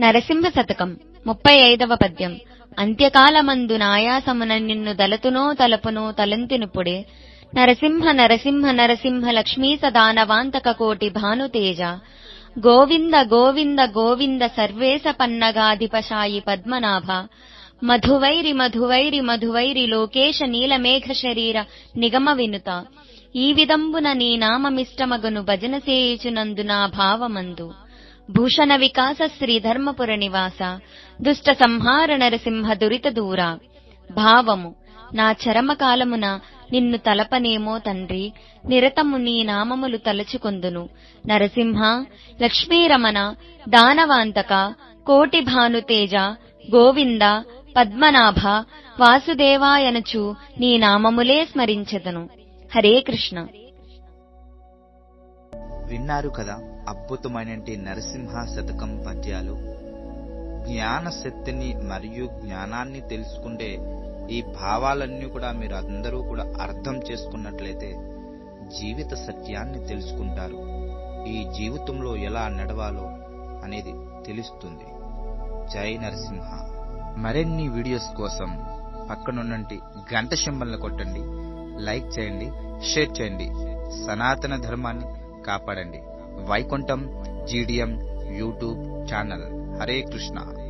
నరసింహ శతకం ముప్పై ఐదవ పద్యం. అంత్యకాలమందు నాయాసమున నిన్ను దలతునో తలపునో తలంతినుపుడే నరసింహ నరసింహ నరసింహ లక్ష్మీ సదానవాంతక కోటి భానుతేజ. గోవింద గోవింద గోవింద సర్వేశ పన్నగాధిపశాయి పద్మనాభ. మధువైరి మధువైరి మధువైరి లోకేశ నీలమేఘ శరీర నిగమ వినుత. ఈ విదంబున నీ నామమిష్టమగను భజన సేయుచునందు నా భావమందు. భూషణ వికాస శ్రీధర్మపుర నివాస దుష్ట సంహార నరసింహ దురిత దూర. భావము నా చరమకాలమున నిన్ను తలపనేమో తండ్రి నిరతము నీ నామములు తలచుకొందును. నరసింహ లక్ష్మీరమణ దానవాంతక కోటి భానుతేజ గోవింద పద్మనాభ వాసుదేవాయనచు నీ నామములే స్మరించెదను. హరే కృష్ణ. విన్నారు కదా అద్భుతమైనటి నరసింహ శతకం పద్యాలు. జ్ఞాన శక్తిని మరియు జ్ఞానాన్ని తెలుసుకుంటే ఈ భావాలన్నీ కూడా మీరు అందరూ కూడా అర్థం చేసుకున్నట్లయితే జీవిత సత్యాన్ని తెలుసుకుంటారు. ఈ జీవితంలో ఎలా నడవాలో అనేది తెలుస్తుంది. జై నరసింహ. మరిన్ని వీడియోస్ కోసం పక్కనున్నంటి గంట సింబల్ని కొట్టండి. లైక్ చేయండి షేర్ చేయండి. సనాతన ధర్మాన్ని కాపాడండి. Vaikuntham GDM YouTube channel. Hare Krishna.